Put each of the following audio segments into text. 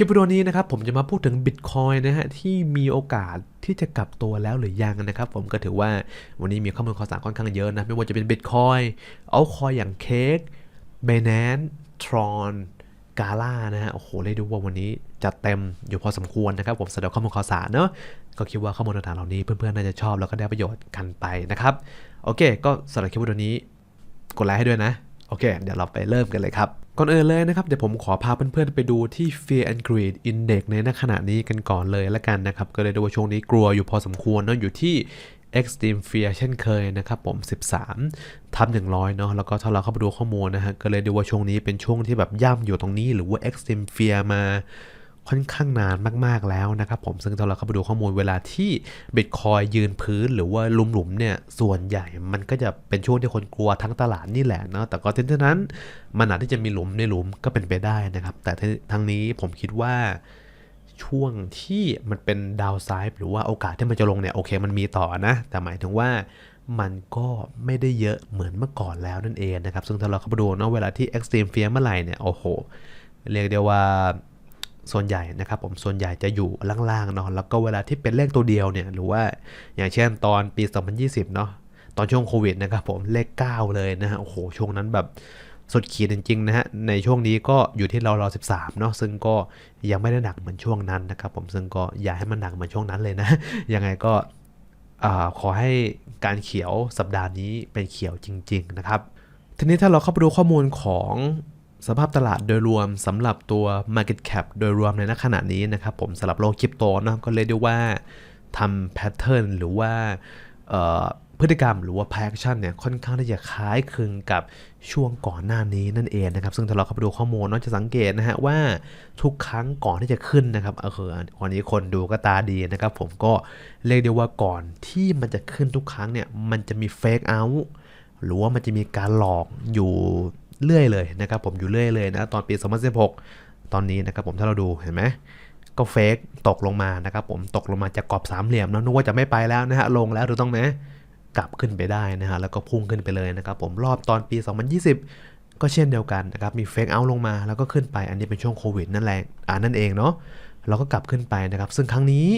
ลิปวิดีโอนี้นะครับผมจะมาพูดถึง Bitcoin นะฮะที่มีโอกาสที่จะกลับตัวแล้วหรือยังนะครับ ผมก็ถือว่าวันนี้มีข้อมูลข่าวสารค่อนข้างเยอะนะ ไม่ว่าจะเป็น Bitcoin เอาคอยอย่างเค้ก Binance Tron Gala นะฮะโอ้โหเรียกได้ว่าวันนี้จัดเต็มอยู่พอสมควรนะครับ ผมสำหรับข้อมูลข่าวสารเนอะก็คิดว่าข้อมูลต่างๆเหล่านี้เพื่อนๆน่าจะชอบแล้วก็ได้ประโยชน์กันไปนะครับ โอเค ก็สำหรับคลิปวิดีโอนี้กดไลค์ให้ด้วยนะ โอเค เดี๋ยวเราไปเริ่มกันเลยครับ ก่อนอื่นเลยนะครับ เดี๋ยวผมขอพาเพื่อนๆไปดูที่ Fear and Greed Index ในณขณะนี้กันก่อนเลยละกันนะครับ ก็เลยดูว่าช่วงนี้กลัวอยู่พอสมควรเนาะอยู่ที่ Extreme Fear เช่นเคยนะครับผม 13 ทับ100 เนาะแล้วก็ถ้าเราเข้าไปดูข้อมูลนะฮะก็เลยดูว่าช่วงนี้เป็นช่วงที่แบบย่ำอยู่ตรงนี้ หรือว่า Extreme Fear มา ค่อนข้างนานมากๆแล้วนะครับผมซึ่งถ้าเราเข้าไปดูข้อมูลเวลาที่ Bitcoin ยืนพื้นหรือว่าลุมหลุมๆเนี่ยส่วนใหญ่มันก็จะเป็นช่วงที่คนกลัวทั้งตลาดนี่แหละเนาะแต่ก็ทั้งนั้นมันอาจที่จะมีหลุมในหลุมก็เป็นไปได้นะครับ แต่ทั้งนี้ผมคิดว่าช่วงที่มันเป็นดาวไซด์หรือว่าโอกาสที่มันจะลงเนี่ยโอเคมันมีต่อนะ แต่หมายถึงว่ามันก็ไม่ได้เยอะเหมือนเมื่อก่อนแล้วนั่นเองนะครับ ซึ่งถ้าเราเข้าไปดูเนาะเวลาที่ Extreme Fear เมื่อไหร่เนี่ยโอ้โห เรียกได้ว่า ส่วนใหญ่นะครับผมส่วนใหญ่จะอยู่ล่างๆเนาะแล้วก็เวลาที่เป็นเลขตัวเดียวเนี่ยหรือว่าอย่างเช่นตอนปี 2020 เนาะตอนช่วงโควิดนะครับผมเลข 9 เลยนะฮะโอ้โหช่วงนั้นแบบสุดขีดจริงๆนะฮะในช่วงนี้ก็อยู่ที่เราเรา13เนาะซึ่งก็ยังไม่ได้หนักเหมือนช่วงนั้นนะครับผมซึ่งก็อย่าให้มันหนักเหมือนช่วงนั้นเลยนะยังไงก็ขอให้การเขียวสัปดาห์นี้เป็นเขียวจริง ๆ นะครับ ทีนี้ถ้าเราเข้าไปดูข้อมูลของ สภาพตลาดโดยรวมสำหรับตัว Market Cap โดยรวมในณขณะนี้นะครับผมสำหรับโลกคริปโตเนะก็เรียกได้ว่าทำแพทเทิร์นหรือว่าพฤติกรรมหรือว่า p พ action เนี่ยค่อนข้างที่จะคล้ายคลึงกับช่วงก่อนหน้านี้นั่นเองนะครับ ซึ่งถ้าเราเข้าไปดูข้อมูลเนอะจะสังเกตนะฮะว่าทุกครั้งก่อนที่จะขึ้นนะครับเออวันนี้คนดูก็ตาดีนะครับผมก็เรียกได้ว่าก่อนที่มันจะขึ้นทุกครั้งเนี่ยมันจะมีเฟกเอาท์หรือว่ามันจะมีการหลอกอยู่ เรื่อยเลยนะครับผมอยู่เรื่อยเลยนะตอนปี 2016 ตอนนี้นะครับผมถ้าเราดูเห็นไหมก็เฟกตกลงมานะครับผมตกลงมาจากกรอบสามเหลี่ยมแล้วนึกว่าจะไม่ไปแล้วนะฮะลงแล้วถูกต้องไหมกลับขึ้นไปได้นะฮะแล้วก็พุ่งขึ้นไปเลยนะครับผมรอบตอนปี 2020 ก็เช่นเดียวกันนะครับมีเฟกเอาลงมาแล้วก็ขึ้นไปอันนี้เป็นช่วงโควิดนั่นแหละอ่านั่นเองเนาะเราก็กลับขึ้นไปนะครับซึ่งครั้งนี้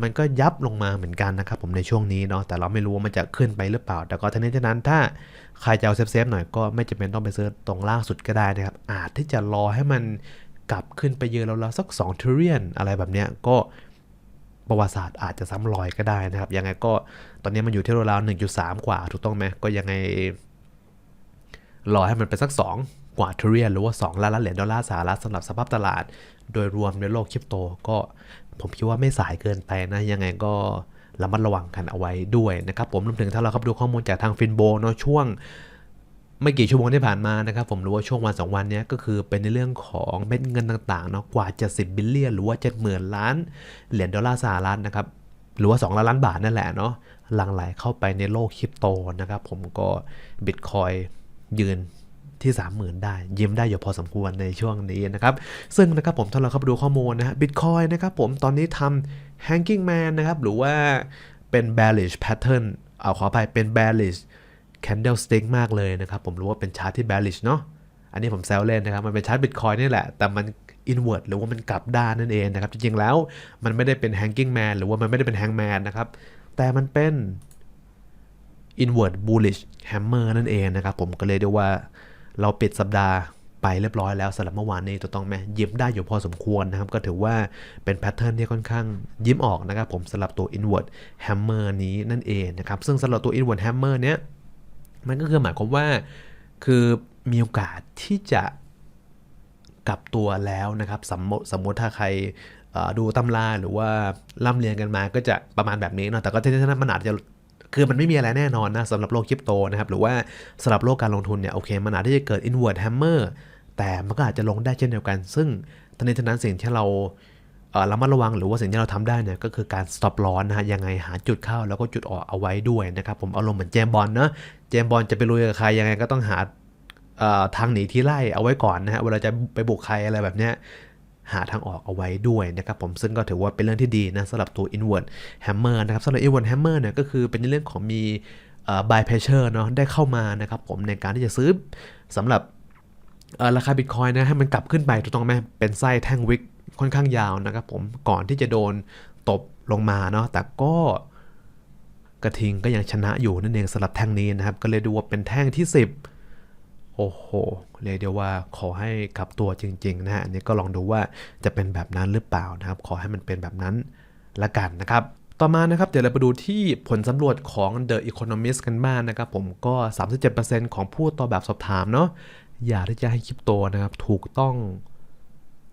มันก็ยับลงมาเหมือนกันนะครับผมในช่วงนี้เนาะแต่เราไม่รู้ว่ามันจะขึ้นไปหรือเปล่า แต่ก็ทั้งนี้ทั้งนั้นถ้าใครจะเอาเซฟๆหน่อยก็ไม่จำเป็นต้องไปซื้อตรงล่างสุดก็ได้นะครับ อาจที่จะรอให้มันกลับขึ้นไปเยือนเราๆสัก2 t r i l l i o n อะไรแบบเนี้ยก็ประวัติศาสตร์อาจจะซ้ำรอยก็ได้นะครับ ยังไงก็ตอนนี้มันอยู่ที่ราวๆ1.3 กว่าถูกต้องไหมก็ยังไงรอให้มันไปสัก 2 กว่าทริเลียนหรือว่า 2 ล้านล้านเหรียญดอลลาร์สหรัฐสำหรับสภาพตลาด โดยรวมในโลกคริปโตก็ ผมคิดว่าไม่สายเกินไปนะ ยังไงก็ระมัดระวังกันเอาไว้ด้วยนะครับ ผมรวมถึงถ้าเราเข้าไปดูข้อมูลจากทางฟินโบเนาะช่วงไม่กี่ชั่วโมงที่ผ่านมานะครับ ผมรือว่าช่วงวันสองวันนี้ก็คือเป็นในเรื่องของเม็ดเงินต่างๆเนาะกว่า70บิลเลียนหรือว่า70,000ล้านเหรียญดอลลาร์สหรัฐนะครับหรือว่า2ล้านล้านบาทนั่นแหละเนาะหลั่งไหลเข้าไปในโลกคริปโตนะครับ ผมก็บิตคอยยืน ที่ 30,000 ได้ ยิ้มได้อยู่พอสมควรในช่วงนี้นะครับซึ่งนะครับผมถ้าเราเข้าไปดูข้อมูลนะฮะบิตคอยนะครับผมตอนนี้ทำ hanging man นะครับหรือว่าเป็น bearish pattern เอาขอไปเป็น bearish candlestick มากเลยนะครับผมรู้ว่าเป็นชาร์ตที่ bearish เนาะอันนี้ผมแซวเล่นนะครับ มันเป็นชาร์ตบิตคอยนี่แหละ แต่มัน inward หรือว่ามันกลับด้านนั่นเองนะครับ จริงๆแล้วมันไม่ได้เป็น hanging man หรือว่ามันไม่ได้เป็น hangman นะครับ แต่มันเป็น inward bullish hammer นั่นเองนะครับ ผมก็เลยเรียกว่า เราปิดสัปดาห์ไปเรียบร้อยแล้วสำหรับเมื่อวานนี้ถูกต้องไหมยิ้มได้อยู่พอสมควรนะครับ ก็ถือว่าเป็นแพทเทิร์นที่ค่อนข้างยิ้มออกนะครับผมสำหรับตัว inward hammer นี้นั่นเองนะครับ ซึ่งสำหรับตัว inward hammer เนี้ยมันก็คือหมายความว่าคือมีโอกาสที่จะกลับตัวแล้วนะครับ สมมติสมมติถ้าใครดูตำราหรือว่าร่ำเรียนกันมาก็จะประมาณแบบนี้เนาะแต่ก็ที่นั้นมันอาจจะ คือมันไม่มีอะไรแน่นอนนะสำหรับโลกคริปโตนะครับ หรือว่าสำหรับโลกการลงทุนเนี่ยโอเค มันอาจจะเกิด inward hammer แต่มันก็อาจจะลงได้เช่นเดียวกัน ซึ่งทั้งนี้ทั้งนั้นสิ่งที่เราเระมัดระวังหรือว่าสิ่งที่เราทำได้เนี่ยก็คือการ stop loss นะฮะยังไงหาจุดเข้าแล้วก็จุดออกเอาไว้ด้วยนะครับ ผมอารมณ์เหมือนเจมบอลเนาะเจมบอลจะไปลุยกับใครยังไงก็ต้องหาทางหนีที่ไล่เอาไว้ก่อนนะฮะเวลาจะไปบุกใครอะไรแบบเนี้ย หาทางออกเอาไว้ด้วยนะครับผมซึ่งก็ถือว่าเป็นเรื่องที่ดีนะสำหรับตัว inward hammer นะครับสำหรับ inward hammer เนี่ยก็คือเป็นในเรื่องของมี buy pressure เนาะได้เข้ามานะครับผมในการที่จะซื้อสำหรับราคา Bitcoin นะให้มันกลับขึ้นไปถูกต้องไหมเป็นไส้แท่งวิกค่อนข้างยาวนะครับผมก่อนที่จะโดนตบลงมาเนาะแต่ก็กระทิงก็ยังชนะอยู่นั่นเองสำหรับแท่งนี้นะครับ ก็เลยดูว่าเป็นแท่งที่ 10 โอ้โห เรียกได้ว่าขอให้กลับตัวจริง ๆ นะฮะอันนี้ก็ลองดูว่าจะเป็นแบบนั้นหรือเปล่านะครับ ขอให้มันเป็นแบบนั้นละกันนะครับ ต่อมานะครับ เดี๋ยวเราไปดูที่ผลสำรวจของ The Economist กันบ้างนะครับ ผมก็ 37%ของผู้ตอบแบบสอบถามเนาะอยากที่จะให้คริปโตนะครับถูกต้อง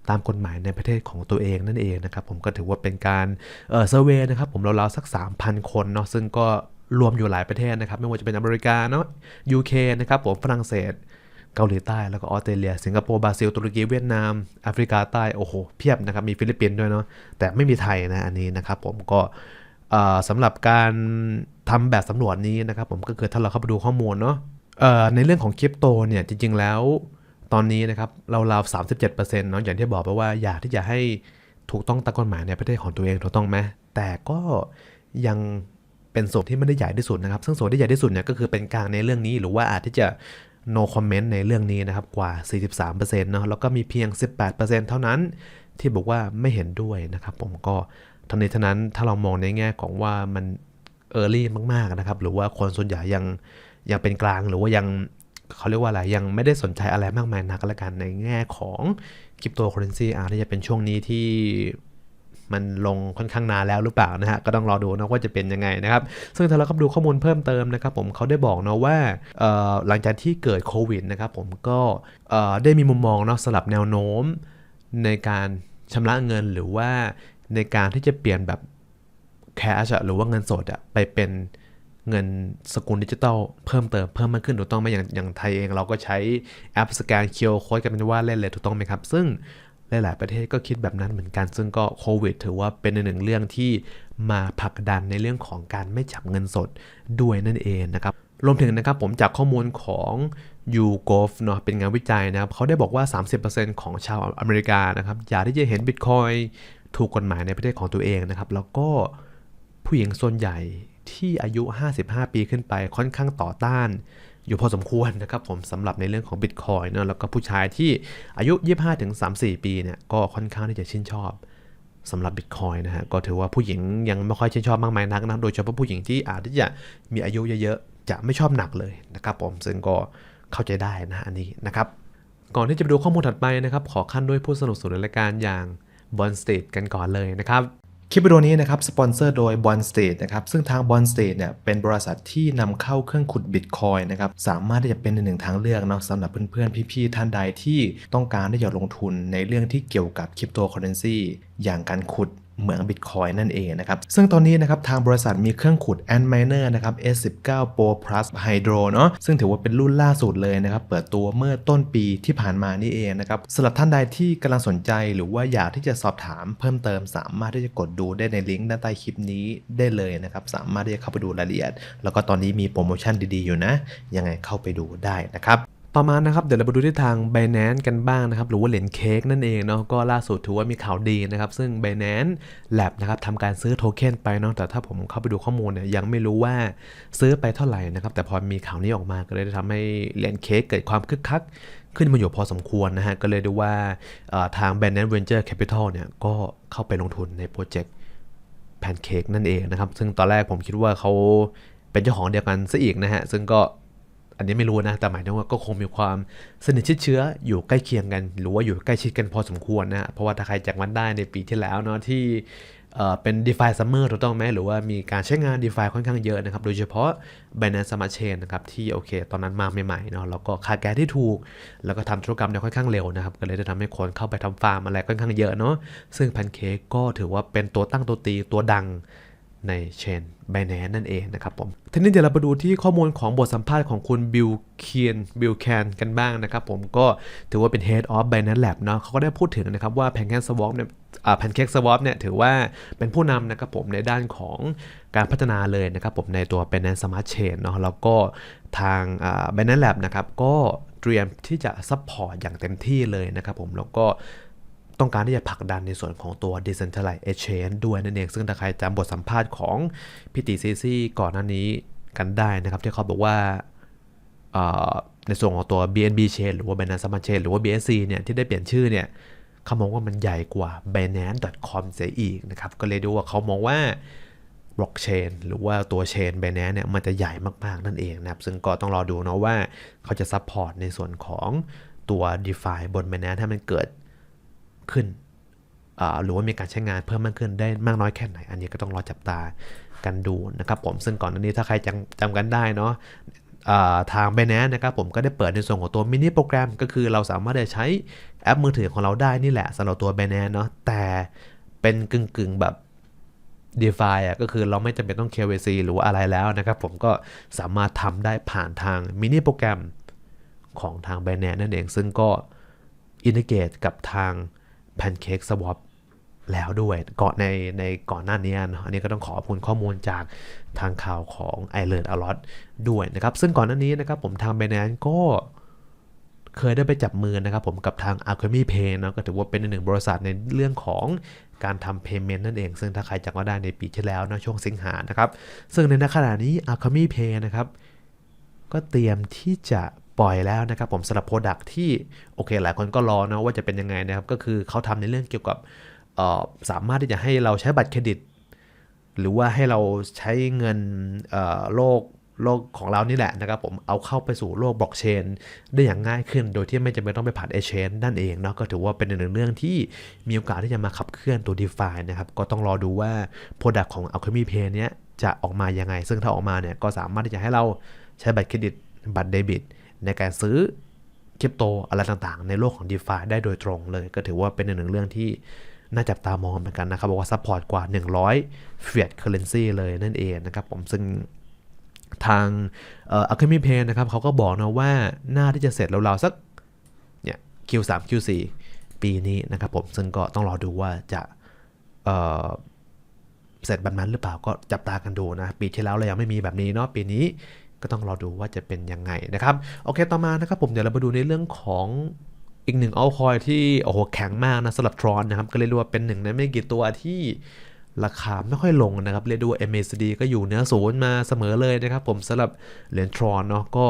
ตามกฎหมายในประเทศของตัวเองนั่นเองนะครับ ผมก็ถือว่าเป็นการเออเซอร์เวยนะครับ ผมราวๆสัก 3,000 คนเนาะซึ่งก็ รวมอยู่หลายประเทศนะครับ ไม่ว่าจะเป็นอเมริกาเนาะ UK นะครับผมฝรั่งเศส เกาหลีใต้แล้วก็ออสเตรเลีย สิงคโปร์บราซิลตุรกีเวียดนามแอฟริกาใต้โอ้โหเพียบนะครับมีฟิลิปปินส์ด้วยเนาะแต่ไม่มีไทยนะอันนี้นะครับผมก็สำหรับการทำแบบสำรวจนี้นะครับผมก็คือถ้าเราเข้าไปดูข้อมูลเนาะในเรื่องของคริปโตเนี่ยจริง ๆ แล้วตอนนี้นะครับเราราวๆ37%เนาะอย่างที่บอกไปว่าอยากที่จะให้ถูกต้องตามกฎหมายในประเทศของตัวเองถูกต้องไหมแต่ก็ยัง เป็นส่วนที่ไม่ได้ใหญ่ที่สุดนะครับ ซึ่งส่วนที่ใหญ่ที่สุดเนี่ยก็คือเป็นกลางในเรื่องนี้ หรือว่าอาจที่จะ no comment ในเรื่องนี้นะครับกว่า 43%เนาะแล้วก็มีเพียง 18%เท่านั้นที่บอกว่าไม่เห็นด้วยนะครับ ผมก็ทั้งนี้ทั้งนั้นถ้าเรามองในแง่ของว่ามัน early มากๆนะครับ หรือว่าคนส่วนใหญ่ยังยังเป็นกลางหรือว่ายังเขาเรียกว่าอะไรยังไม่ได้สนใจอะไรมากมายนักละกันในแง่ของคริปโตเคอเรนซีอาจจะเป็นช่วงนี้ที่ มันลงค่อนข้างนานแล้วหรือเปล่านะฮะก็ต้องรอดูนะว่าจะเป็นยังไงนะครับ ซึ่งถ้าเราเข้าดูข้อมูลเพิ่มเติมนะครับผมเขาได้บอกเนาะว่าหลังจากที่เกิดโควิดนะครับผมก็ได้มีมุมมองเนาะสลับแนวโน้มในการชำระเงินหรือว่าในการที่จะเปลี่ยนแบบแคชหรือว่าเงินสดอะไปเป็นเงินสกุลดิจิตอลเพิ่มเติมเพิ่มมากขึ้นถูกต้องไหมอย่างอย่างไทยเองเราก็ใช้แอปสแกนเคียวโค้ดกันเป็นว่าเล่นเลยถูกต้องไหมครับ ซึ่ง หลาย ๆ ประเทศก็คิดแบบนั้นเหมือนกัน ซึ่งก็โควิดถือว่าเป็นหนึ่งเรื่องที่มาผลักดันในเรื่องของการไม่จับเงินสดด้วยนั่นเองนะครับ รวมถึงนะครับผมจากข้อมูลของ YouGov เนาะเป็นงานวิจัยนะครับ เขาได้บอกว่า 30%ของชาวอเมริกานะครับ อยากที่จะเห็น Bitcoin ถูกกฎหมายในประเทศของตัวเองนะครับ แล้วก็ผู้หญิงส่วนใหญ่ที่อายุ 55 ปีขึ้นไปค่อนข้างต่อต้าน อยู่พอสมควรนะครับผมสำหรับในเรื่องของ Bitcoin เนอะแล้วก็ผู้ชายที่อายุ 25-34 ปีเนี่ยก็ค่อนข้างที่จะชื่นชอบสำหรับ Bitcoin นะฮะก็ถือว่าผู้หญิงยังไม่ค่อยชื่นชอบมากมายนักนะโดยเฉพาะผู้หญิงที่อาจจะมีอายุเยอะๆ จะไม่ชอบหนักเลยนะครับผมซึ่งก็เข้าใจได้นะอันนี้นะครับก่อนที่จะไปดูข้อมูลถัดไปนะครับขอขั้นด้วยผู้สนับสนุนรายการอย่าง Bond Street กันก่อนเลยนะครับ คลิปวิดีโอนี้นะครับสปอนเซอร์โดย b o n State นะครับซึ่งทาง b o n State เนี่ยเป็นบริษัทที่นำเข้าเครื่องขุดบิตคอยนะครับสามารถที่จะเป็นหนึ่งทางเลือกเนาะสำหรับเพื่อนๆ พี่ๆ ท่านใดที่ต้องการที่จะลงทุนในเรื่องที่เกี่ยวกับคริปโตเคอเรนซีอย่างการขุด เหมือง Bitcoin นั่นเองนะครับ ซึ่งตอนนี้นะครับทางบริษัทมีเครื่องขุด Ant Miner นะครับ S19 Pro Plus Hydro เนาะซึ่งถือว่าเป็นรุ่นล่าสุดเลยนะครับ เปิดตัวเมื่อต้นปีที่ผ่านมานี่เองนะครับสำหรับท่านใดที่กำลังสนใจหรือว่าอยากที่จะสอบถามเพิ่มเติม สามารถที่จะกดดูได้ในลิงก์ด้านใต้คลิปนี้ได้เลยนะครับ สามารถที่จะเข้าไปดูรายละเอียด แล้วก็ตอนนี้มีโปรโมชั่นดีๆอยู่นะ ยังไงเข้าไปดูได้นะครับ ต่อมานะครับเดี๋ยวเราไปดูที่ทาง Binance กันบ้างนะครับหรือว่าเหรียญเค้กนั่นเองเนาะก็ล่าสุดถือว่ามีข่าวดีนะครับซึ่ง Binance Lab นะครับทำการซื้อโทเค็นไปเนาะแต่ถ้าผมเข้าไปดูข้อมูลเนี่ยยังไม่รู้ว่าซื้อไปเท่าไหร่นะครับแต่พอมีข่าวนี้ออกมาก็เลยทำให้เหรียญเค้กเกิดความคึกคักขึ้นมาอยู่พอสมควรนะฮะก็เลยดูว่าเอ่อทาง Binance Venture Capital เนี่ยก็เข้าไปลงทุนในโปรเจกต์แพนเค้กนั่นเองนะครับซึ่งตอนแรกผมคิดว่าเขาเป็นเจ้าของเดียวกันซะอีกนะฮะซึ่งก็ อันนี้ไม่รู้นะ แต่หมายถึงว่าก็คงมีความสนิทชิดเชื้ออยู่ใกล้เคียงกัน หรือว่าอยู่ใกล้ชิดกันพอสมควรนะฮะเพราะว่าถ้าใครจากมันได้ในปีที่แล้วเนาะที่เป็น DeFi Summer ถูกต้องไหมหรือว่ามีการใช้งาน DeFi ค่อนข้างเยอะนะครับ โดยเฉพาะ Binance Smart Chain นะครับ ที่โอเค ตอนนั้นมาใหม่ๆเนาะแล้วก็ค่าแก๊สที่ถูก แล้วก็ทำธุรกรรมเนี่ยค่อนข้างเร็วนะครับ ก็เลยจะทำให้คนเข้าไปทำฟาร์มอะไรค่อนข้างเยอะเนาะซึ่งแพนเค้กก็ถือว่าเป็นตัวตั้งตัวตีตัวดัง ในเชน b บ n a n c e นั่นเองนะครับผม ทีนี้เดี๋ยวเราไปดูที่ข้อมูลของบทสัมภาษณ์ของคุณบิลเคียนบิลแคนกันบ้างนะครับผมก็ถือว่าเป็น Head of Binance Lab เนาะเขาก็ได้พูดถึงนะครับว่า Pancake Swap เนี่ยอ่า Pancake Swap เนี่ยถือว่าเป็นผู้นำนะครับผมในด้านของการพัฒนาเลยนะครับผมในตัว Binance Smart Chain เนาะแล้วก็ทาง Binance Lab นะครับก็เตรียมที่จะซัพพอร์ตอย่างเต็มที่เลยนะครับผมแล้วก็ ต้องการที่จะผลักดันในส่วนของตัว Decentralized Exchange ด้วยนั่นเอง ซึ่งถ้าใครจำบทสัมภาษณ์ของพี่ตีซีซีก่อนหน้านี้กันได้นะครับ ที่เขาบอกว่าในส่วนของตัว BNB Chain หรือว่า Binance Smart Chain หรือว่า BSC เนี่ยที่ได้เปลี่ยนชื่อเนี่ยเขามองว่ามันใหญ่กว่า Binance.com เสียอีกนะครับ ก็เลยดูว่าเขามองว่าบล็อกเชนหรือว่าตัวเชน Binance เนี่ยมันจะใหญ่มาก ๆ นั่นเองนะครับ ซึ่งก็ต้องรอดูเนาะว่าเขาจะซัพพอร์ตในส่วนของตัว DeFi บน Binance ถ้ามันเกิด ขึ้น หรือว่ามีการใช้งานเพิ่มมากขึ้นได้มากน้อยแค่ไหน อันนี้ก็ต้องรอจับตากันดูนะครับผมซึ่งก่อนหน้านี้ถ้าใครจำจำกันได้เนาะทาง b บ n a n c e นะครับผมก็ได้เปิดในส่วนของตัวมินิโปรแกรมก็คือเราสามารถจะใช้แอปมือถือของเราได้นี่แหละสำหรับตัว b บ n a n c e เนาะแต่เป็นกึ่งกึ่งๆแบบ DeFi อะก็คือเราไม่จำเป็นต้อง KYC หรือว่าอะไรแล้วนะครับผมก็สามารถทำได้ผ่านทางมินิโปรแกรมของทาง b บ n a n c e นั่นเอง ซึ่งก็อินทิเกตกับทาง Pancake Swap แล้วด้วยก่อนในในก่อนหน้านี้นอะอันนี้ก็ต้องขอขอบคุณข้อมูลจากทางข่าวของ i l e a r n a lot ด้วยนะครับ ซึ่งก่อนหน้านี้นะครับผมทาง b บ n a n c e ก็เคยได้ไปจับมือนะครับผมกับทาง Alchemy Pay เนะก็ถือว่าเป็นหนึ่งบริษัทในเรื่องของการทำ payment นั่นเอง ซึ่งถ้าใครจำก็ได้ในปีที่แล้วนะช่วงสิงหานะครับ ซึ่งในขณะนี้ Alchemy Pay นะครับก็เตรียมที่จะ ปล่อยแล้วนะครับผมสำหรับโปรดักที่โอเคหลายคนก็รอนะว่าจะเป็นยังไงนะครับก็คือเขาทำในเรื่องเกี่ยวกับสามารถที่จะให้เราใช้บัตรเครดิต หรือว่าให้เราใช้เงินโลกโลกของเรานี่แหละนะครับผมเอาเข้าไปสู่โลกบล็อกเชนได้อย่างง่ายขึ้น โดยที่ไม่จำเป็นต้องไปผ่านเอเชนนั่นเองเนาะก็ถือว่าเป็นหนึ่งเรื่องที่มีโอกาสที่จะมาขับเคลื่อนตัว d e f i นะครับก็ต้องรอดูว่า Product ของ Alchemy Pay เนี้ยจะออกมายังไง ซึ่งถ้าออกมาเนี่ยก็สามารถที่จะให้เราใช้บัตรเครดิตบัตรเดบิต ในการซื้อคริปโตอะไรต่างๆ ในโลกของ d e f i ได้โดยตรงเลย ก็ถือว่าเป็นหนึ่งเรื่องที่น่าจับตามองเหมือนกันนะครับ บอกว่าซัพพอร์ตกว่า 100 fiat currency เลยนั่นเองนะครับผมซึ่งทางอ่อ Alchemy Pay นะครับเขาก็บอกนะว่าน่าที่จะเสร็จราวๆสักเนี่ย Q3 Q4 ปีนี้นะครับผมซึ่งก็ต้องรอดูว่าจะเเสร็จบบนั้นหรือเปล่าก็จับตากันดูนะ ปีที่แล้วเรายังไม่มีแบบนี้เนาะปีนี้ ก็ต้องรอดูว่าจะเป็นยังไงนะครับ โอเคต่อมานะครับผมเดี๋ยวเรามาดูในเรื่องของอีกหนึ่งเอาคอยที่โอ้โหแข็งมากนะสำหรับทรอนนะครับ ก็เรียกได้ว่าเป็นหนึ่งในไม่กี่ตัวที่ราคาไม่ค่อยลงนะครับ เรียกด้ว่า MACD ก็อยู่เหนือศูนย์มาเสมอเลยนะครับ ผมสำหรับเหรียญทรอนเนาะก็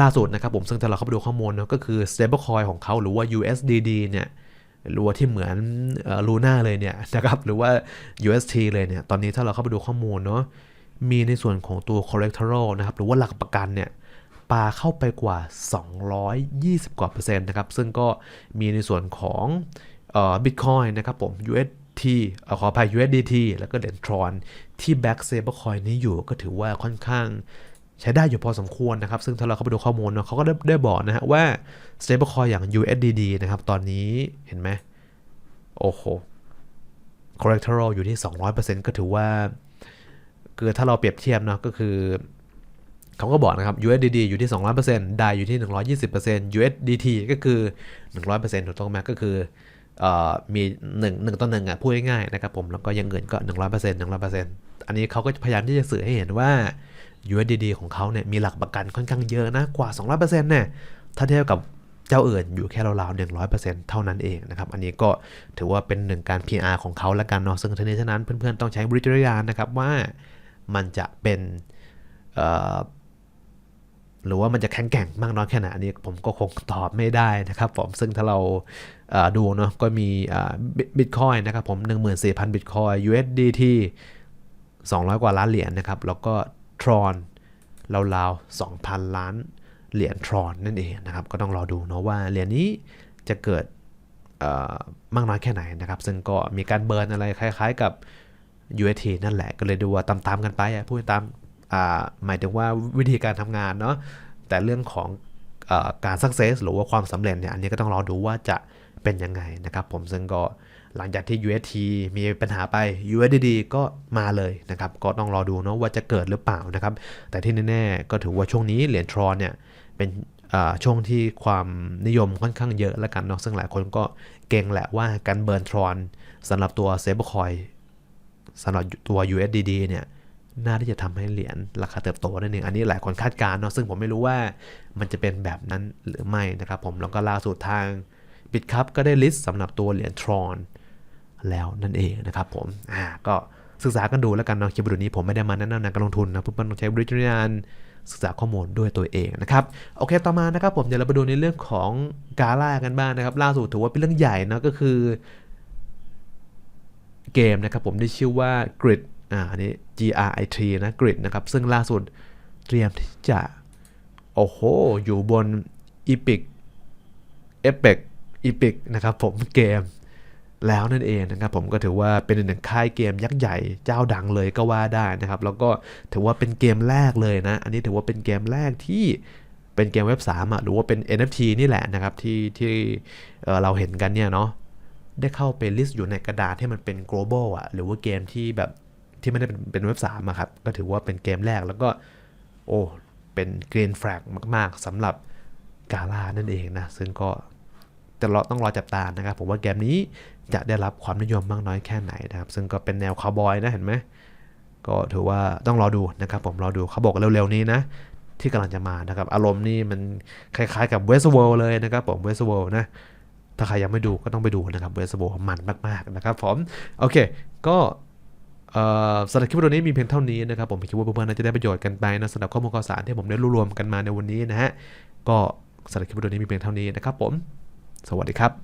ล่าสุดนะครับผมซึ่งถ้าเราเข้าไปดูข้อมูลเนอะก็คือ stablecoin ของเขาหรือว่า USDD เนี่ยหรือว่าที่เหมือนลูน่าเลยเนี่ยนะครับหรือว่า UST เลยเนี่ยตอนนี้ถ้าเราเข้าไปดูข้อมูลเนาะ มีในส่วนของตัว collateral นะครับหรือว่าหลักประกันเนี่ยปาเข้าไปกว่า 220 กว่าเปอร์เซ็นต์นะครับ ซึ่งก็มีในส่วนของเอ่อ Bitcoin นะครับผม UST อขออภัย USDT แล้วก็เหรียญทรอนที่ back stablecoin นี้อยู่ก็ถือว่าค่อนข้างใช้ได้อยู่พอสมควรนะครับ ซึ่งถ้าเราเข้าไปดูข้อมูลเนาะเขาก็ได้ได้บอกนะฮะว่า stablecoin อย่าง USDD นะครับ ตอนนี้เห็นไหมโอ้โห collateral อยู่ที่ 200%ก็ถือว่า คือถ้าเราเปรียบเทียบเนาะก็คือเขาก็บอกนะครับ USDD อยู่ที่ 200%ได้อยู่ที่ 120% USDT ก็คือ 100%ถูกต้องไหมก็คือเอ่อมี1 1ต่อ1อะพูดง่ายๆนะครับผมแล้วก็ยังเงินก็ 100% 100%อันนี้เขาก็พยายามที่จะสื่อให้เห็นว่า USDD ของเขาเนี่ยมีหลักประกันค่อนข้างเยอะนะกว่า 200%เนี่ยถ้าเทียบกับเจ้าอื่นอยู่แค่ราวๆ100%เท่านั้นเองนะครับ อันนี้ก็ถือว่าเป็นหนึ่งการ PR ของเขาล้วกันเนาะซึ่งทั้งนี้ทั้งนั้นเพื่อนๆต้องใช้บริจารยานนะครับว่า มันจะเป็นหรือว่ามันจะแข็งแกร่งมากน้อยแค่ไหนอันนี้ผมก็คงตอบไม่ได้นะครับผมซึ่งถ้าเราดูเนาะก็มีบิตคอยนะครับผม14,000บิตคอย USDT 200 กว่าล้านเหรียญนะครับ แล้วก็ทรอนราวๆ2,000 ล้านเหรียญทรอนนั่นเองนะครับ ก็ต้องรอดูเนาะว่าเหรียญนี้จะเกิดมากน้อยแค่ไหนนะครับ ซึ่งก็มีการเบิร์นอะไรคล้าย ๆ กับ UST นั่นแหละก็เลยดูว่าตามๆกันไปพูดตามหมายถึงว่าวิธีการทำงานเนาะแต่เรื่องของอการ success หรือว่าความสำเร็จเนี่ยอันนี้ก็ต้องรอดูว่าจะเป็นยังไงนะครับผมซึ่งก็หลังจากที่ UST มีปัญหาไป USDD ก็มาเลยนะครับ ก็ต้องรอดูเนาะว่าจะเกิดหรือเปล่านะครับ แต่ที่แน่ๆก็ถือว่าช่วงนี้เหรียญทรอนเนี่ย เป็นช่วงที่ความนิยมค่อนข้างเยอะแล้วกันเนาะซึ่งหลายคนก็เก่งแหละว่าการเบิร์นทรอนสำหรับตัว Stablecoin สำหรับตัว USDD เนี่ยน่าที่จะทำให้เหรียญราคาเติบโตนั่นเองอันนี้หลายคนคาดการณ์เนาะซึ่งผมไม่รู้ว่ามันจะเป็นแบบนั้นหรือไม่นะครับผมแล้วก็ล่าสุดทางบิตครับก็ได้ลิสต์สำหรับตัวเหรียญทรอนแล้วนั่นเองนะครับผมอ่าก็ศึกษากันดูแล้วกันเนาะคลิปวิดีโอนี้ผมไม่ได้มาแนะนำในการลงทุนนะเพื่อนๆต้องใช้บริจารณญาณศึกษาข้อมูลด้วยตัวเองนะครับโอเคต่อมานะครับผมเดี๋ยวเราไปดูในเรื่องของกาล่ากันบ้างนะครับ ล่าสุดถือว่าเป็นเรื่องใหญ่นะก็คือ เกมนะครับผมที่ชื่อว่า Grid อ่าอันนี้ G R I T นะ Grid นะครับซึ่งล่าสุดเตรียมที่จะ โอ้โห อยู่บน Epic Epic Epic นะครับผมเกมแล้วนั่นเองนะครับผมก็ถือว่าเป็นหนึ่งค่ายเกมยักษ์ใหญ่เจ้าดังเลยก็ว่าได้นะครับ แล้วก็ถือว่าเป็นเกมแรกเลยนะ อันนี้ถือว่าเป็นเกมแรกที่เป็นเกมเว็บ3อะหรือว่าเป็น NFT นี่แหละนะครับที่ที่เเราเห็นกันเนี่ยเนาะ ได้เข้าไปลิสต์อยู่ในกระดาษที่มันเป็น global อะหรือว่าเกมที่แบบที่ไม่ได้เป็นเป็นเว็บ3อะครับ ก็ถือว่าเป็นเกมแรกแล้วก็ โอ้เป็น green flag มาก ๆสำหรับกาลานั่นเองนะ ซึ่งก็จะรอต้องรอจับตานะครับ ผมว่าเกมนี้จะได้รับความนิยมมากน้อยแค่ไหนนะครับ ซึ่งก็เป็นแนวคาวบอยนะเห็นไหมก็ถือว่าต้องรอดูนะครับ ผมรอดูเขาบอกเร็วๆนี้นะ ที่กำลังจะมานะครับ อารมณ์นี่มันคล้ายๆกับ Westworld เลยนะครับผม Westworld นะ ถ้าใครยังไม่ดูก็ต้องไปดูนะครับเวสโบมันมากๆนะครับผมโอเค ก็สำหรับคลิปวิดีโอนี้มีเพียงเท่านี้นะครับผมคิดว่าเพื่อนๆน่าจะได้ประโยชน์กันไปนะสำหรับข้อมูลข่าวสารที่ผมได้รวบรวมกันมาในวันนี้นะฮะก็สำหรับคลิปวิดีโอนี้มีเพียงเท่านี้นะครับผม สวัสดีครับ